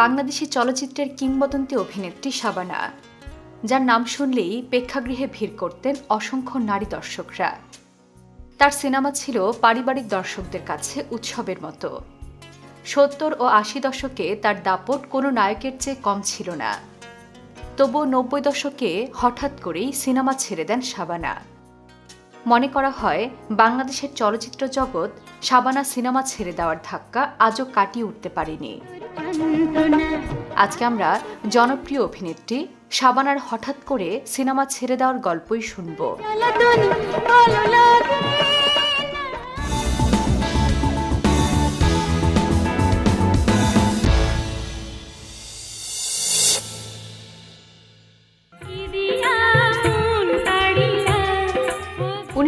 বাংলাদেশি চলচ্চিত্রের কিংবদন্তি অভিনেত্রী শাবানা, যার নাম শুনলেই প্রেক্ষাগৃহে ভিড় করতেন অসংখ্য নারী দর্শকরা। তার সিনেমা ছিল পারিবারিক দর্শকদের কাছে উৎসবের মতো। সত্তর ও আশি দশকে তার দাপট কোনো নায়কের চেয়ে কম ছিল না। তবুও নব্বই দশকে হঠাৎ করেই সিনেমা ছেড়ে দেন শাবানা। মনে করা হয়, বাংলাদেশের চলচ্চিত্র জগৎ সাবানা সিনেমা ছেড়ে দেওয়ার ধাক্কা আজও কাটিয়ে উঠতে পারেনি। আজকে আমরা জনপ্রিয় অভিনেত্রী সাবানার হঠাৎ করে সিনেমা ছেড়ে দেওয়ার গল্পই শুনব।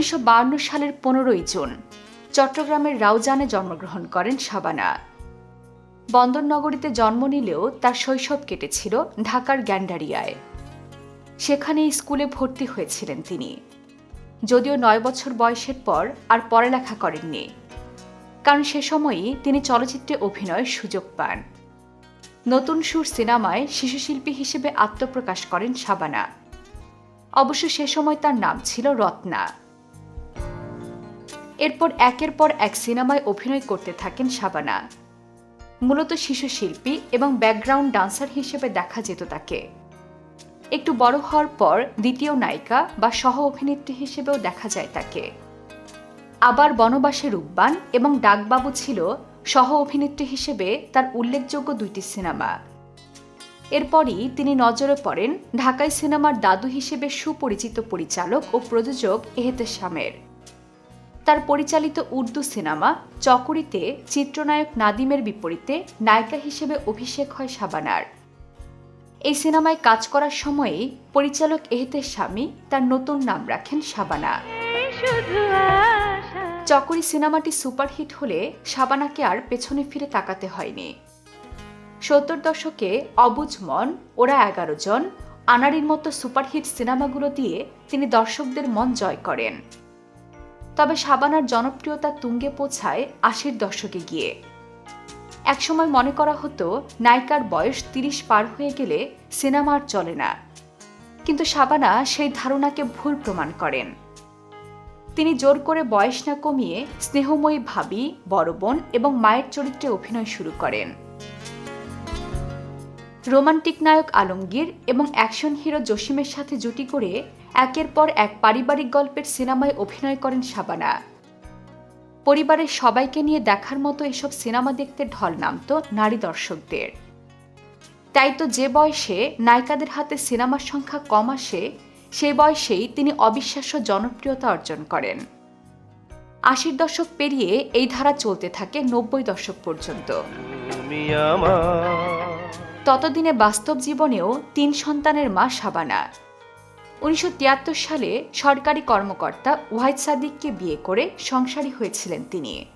উনিশশো সালের পনেরোই জুন। চট্টগ্রামের রাউজানে জন্মগ্রহণ করেন শাবানা। বন্দরনগরীতে জন্ম নিলেও তার শৈশব কেটেছিল ঢাকার গ্যান্ডারিয়ায়। সেখানে স্কুলে ভর্তি হয়েছিলেন তিনি। যদিও নয় বছর বয়সের পর আর পড়ালেখা করেননি। কারণ সে সময়ই তিনি চলচ্চিত্রে অভিনয়ের সুযোগ পান। নতুন সুর সিনেমায় শিশুশিল্পী হিসেবে আত্মপ্রকাশ করেন শাবানা। অবশ্য সে সময় তার নাম ছিল রত্না। এরপর একের পর এক সিনেমায় অভিনয় করতে থাকেন শাবানা। মূলত শিশু শিল্পী এবং ব্যাকগ্রাউন্ড ডান্সার হিসেবে দেখা যেত তাকে। একটু বড় হওয়ার পর দ্বিতীয় নায়িকা বা সহ অভিনেত্রী হিসেবেও দেখা যায় তাকে। আবার বনবাসে রূপবান এবং ডাকবাবু ছিল সহ অভিনেত্রী হিসেবে তার উল্লেখযোগ্য দুইটি সিনেমা। এরপরই তিনি নজরে পড়েন ঢাকাই সিনেমার দাদু হিসেবে সুপরিচিত পরিচালক ও প্রযোজক এহেতেশামের তার পরিচালিত উর্দু সিনেমা চকরিতে চিত্রনায়ক নাদিমের বিপরীতে নায়িকা হিসেবে অভিষেক হয় শাবানার এই সিনেমায় কাজ করার সময়েই পরিচালক এহেতের স্বামী তার নতুন নাম রাখেন শাবানা চকরি সিনেমাটি সুপারহিট হলে শাবানাকে আর পেছনে ফিরে তাকাতে হয়নি। সত্তর দশকে অবুজ মন, ওরা এগারো জন আনারির মতো সুপারহিট সিনেমাগুলো দিয়ে তিনি দর্শকদের মন জয় করেন। তবে শাবানার জনপ্রিয়তা তুঙ্গে পৌঁছায় আশির দশকে গিয়ে। একসময় মনে করা হতো, নায়িকার বয়স তিরিশ পার হয়ে গেলে সিনেমা আর চলে না। কিন্তু শাবানা সেই ধারণাকে ভুল প্রমাণ করেন। তিনি জোর করে বয়স না কমিয়ে স্নেহময়ী ভাবি, বড় বোন এবং মায়ের চরিত্রে অভিনয় শুরু করেন। রোমান্টিক নায়ক আলমগীর এবং অ্যাকশন হিরো জসিমের সাথে জুটি করে একের পর এক পারিবারিক গল্পের সিনেমায় অভিনয় করেন শাবানা। পরিবারের সবাইকে নিয়ে দেখার মতো এসব সিনেমা দেখতে ঢল নামতো নারী দর্শকদের। তাই তো যে বয়সে নায়িকাদের হাতে সিনেমার সংখ্যা কম আসে সেই বয়সেই তিনি অবিশ্বাস্য জনপ্রিয়তা অর্জন করেন। আশির দশক পেরিয়ে এই ধারা চলতে থাকে নব্বই দশক পর্যন্ত। ততদিনে বাস্তব জীবনেও তিন সন্তানের মা শাবানা উনিশশো সালে সরকারি কর্মকর্তা ওয়াহিদ সাদিককে বিয়ে করে সংসারী হয়েছিলেন তিনি।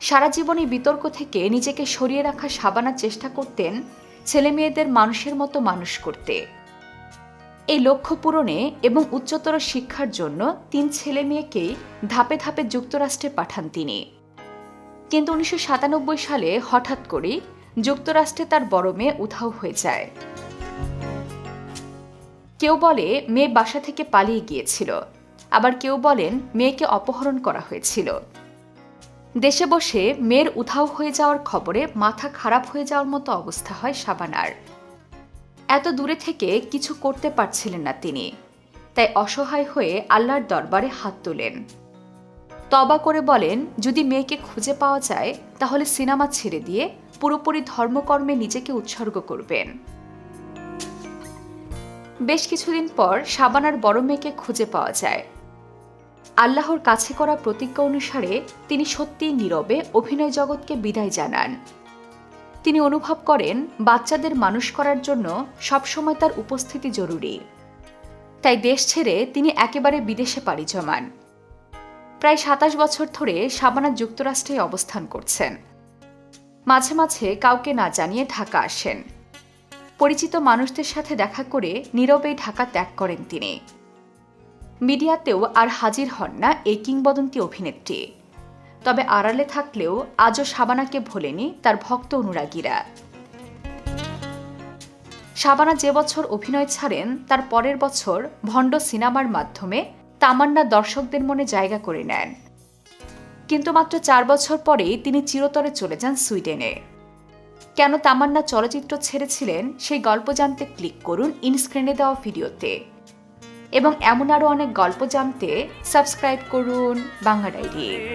সারা জীবনে বিতর্ক থেকে নিজেকে সরিয়ে রাখা শাবানা চেষ্টা করতেন ছেলে মেয়েদের মানুষের মতো মানুষ করতে। এই লক্ষ্য পূরণে এবং উচ্চতর শিক্ষার জন্য তিন ছেলে মেয়েকেই ধাপে ধাপে যুক্তরাষ্ট্রে পাঠান তিনি। কিন্তু উনিশশো সাতানব্বই সালে হঠাৎ করেই যুক্তরাষ্ট্রে তার বড় মেয়ে উধাও হয়ে যায়। কেউ বলে, মেয়ে বাসা থেকে পালিয়ে গিয়েছিল। আবার কেউ বলেন, মেয়েকে অপহরণ করা হয়েছিল। দেশে বসে মেয়ের উধাও হয়ে যাওয়ার খবরে মাথা খারাপ হয়ে যাওয়ার মতো অবস্থা হয় সাবানার। এত দূরে থেকে কিছু করতে পারছিলেন না তিনি। তাই অসহায় হয়ে আল্লাহর দরবারে হাত তোলেন। তবা করে বলেন, যদি মেয়েকে খুঁজে পাওয়া যায়, তাহলে সিনেমা ছেড়ে দিয়ে পুরোপুরি ধর্মকর্মে নিজেকে উৎসর্গ করবেন। বেশ কিছুদিন পর শাবানার বড় মেয়েকে খুঁজে পাওয়া যায়। আল্লাহর কাছে করা প্রতিজ্ঞা অনুসারে তিনি সত্যিই নীরবে অভিনয় জগৎকে বিদায় জানান। তিনি অনুভব করেন, বাচ্চাদের মানুষ করার জন্য সবসময় তার উপস্থিতি জরুরি। তাই দেশ ছেড়ে তিনি একেবারে বিদেশে পাড়ি জমান। প্রায় সাতাশ বছর ধরে শাবানা যুক্তরাষ্ট্রে অবস্থান করছেন। মাঝে মাঝে কাউকে না জানিয়ে ঢাকা আসেন। পরিচিত মানুষদের সাথে দেখা করে নীরবেই ঢাকা ত্যাগ করেন তিনি। মিডিয়াতেও আর হাজির হন না এই কিংবদন্তি অভিনেত্রী। তবে আড়ালে থাকলেও আজও শাবানাকে ভোলেনি তার ভক্ত অনুরাগীরা। শাবানা যে বছর অভিনয় ছাড়েন, তার পরের বছর ভণ্ড সিনেমার মাধ্যমে তামান্না দর্শকদের মনে জায়গা করে নেন। কিন্তু মাত্র চার বছর পরেই তিনি চিরতরে চলে যান সুইডেনে। কেন তামান্না চলচ্চিত্র ছেড়েছিলেন, সেই গল্প জানতে ক্লিক করুন ইনস্ক্রিনে দেওয়া ভিডিওতে। এবং এমন আরও অনেক গল্প জানতে সাবস্ক্রাইব করুন বাংলা ডায়েরি।